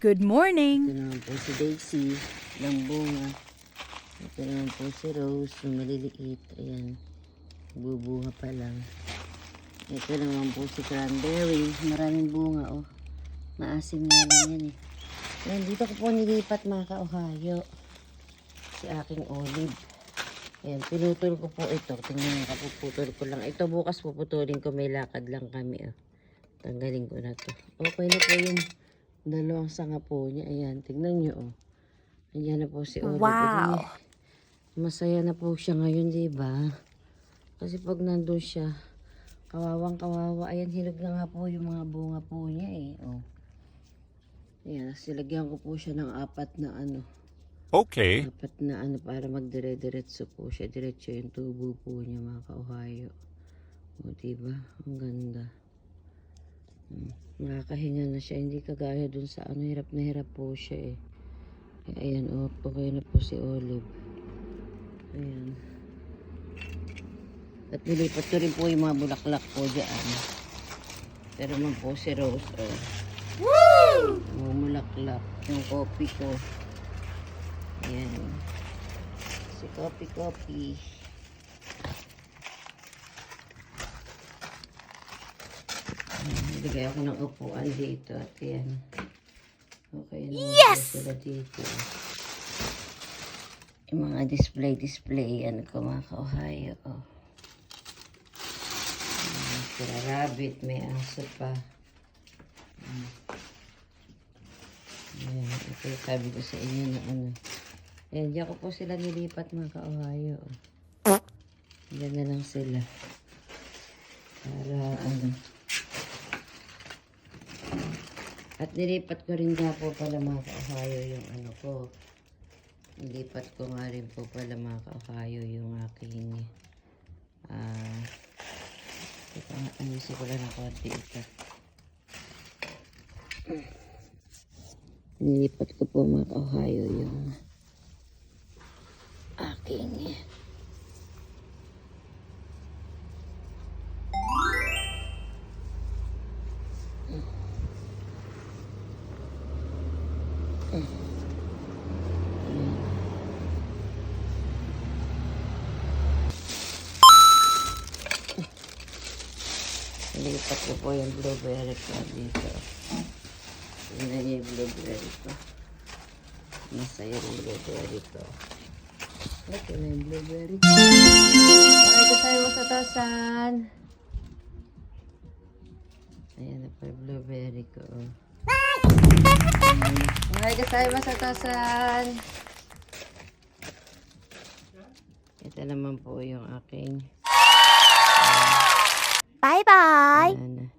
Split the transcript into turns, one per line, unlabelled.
Good
Ito
morning.
naman po si Daisy, ng bunga. Ito po si Rose, yung maliliit. Ayan, bubuha pa lang. Ito naman po si Cranberry, maraming bunga oh. Maasim nga lang yan eh. Ayan, dito ko po nilipat mga ka-Ohio. Si aking olive. Ayan, pinutol ko po ito. Tingnan nga, puputol ko lang. Ito bukas puputulin ko, may lakad lang kami oh. Tanggalin ko na to. Okay na po yung dalawang sanga po niya. Ayan, tignan nyo oh. Ayan na po si Olive.
Wow.
Masaya na po siya ngayon, di ba? Kasi pag nandun siya, kawawang kawawa. Ayan, hinog na nga po yung mga bunga po niya eh. Oh. Ayan, silagyan ko po siya ng apat na ano.
Okay.
Apat na ano para magdire-diretso po siya. Diretso yung tubo po niya mga ka-Ohio. O, diba? Ang ganda. Nakakahinga na siya. Hindi kagaya dun sa ano, hirap na hirap po siya eh. Ayan, o, okay na po si Olive. Ayan. At nilipat ko rin po yung mga bulaklak po dyan. Pero man po si Rose, oh. Woo! Mumulaklak. Yung coffee ko. Ayan. Si Kopi Kopi. Nilagay ako ng upuan dito at yan. Okay na yes! sila dito. Yung mga display-display, ano ko mga ka-Ohio. Oh. Sila rabbit, may aso pa. Ayan, ito yung sabi ko sa inyo na ano. Ayan, diyan ko po sila nilipat mga ka-Ohio. oh. Diyan na lang sila. Para ano. At nilipat ko rin nga po pala mga ka-Ohio yung ano ko. Nilipat ko nga rin po pala mga ka-Ohio yung aking ah ito nga, ayusin ko lang ng konti ito. Nilipat ko po mga ka-Ohio yung Nilipat ko po yung blueberry ko dito. Tingnan niyo yung blueberry ko. Masaya yung blueberry ko. Ito na yung blueberry ko. Ito tayo sa tasan. Ayan na po yung blueberry ko. Okay, Ohay kasay masatasan. Ito naman po yung aking... Bye-bye!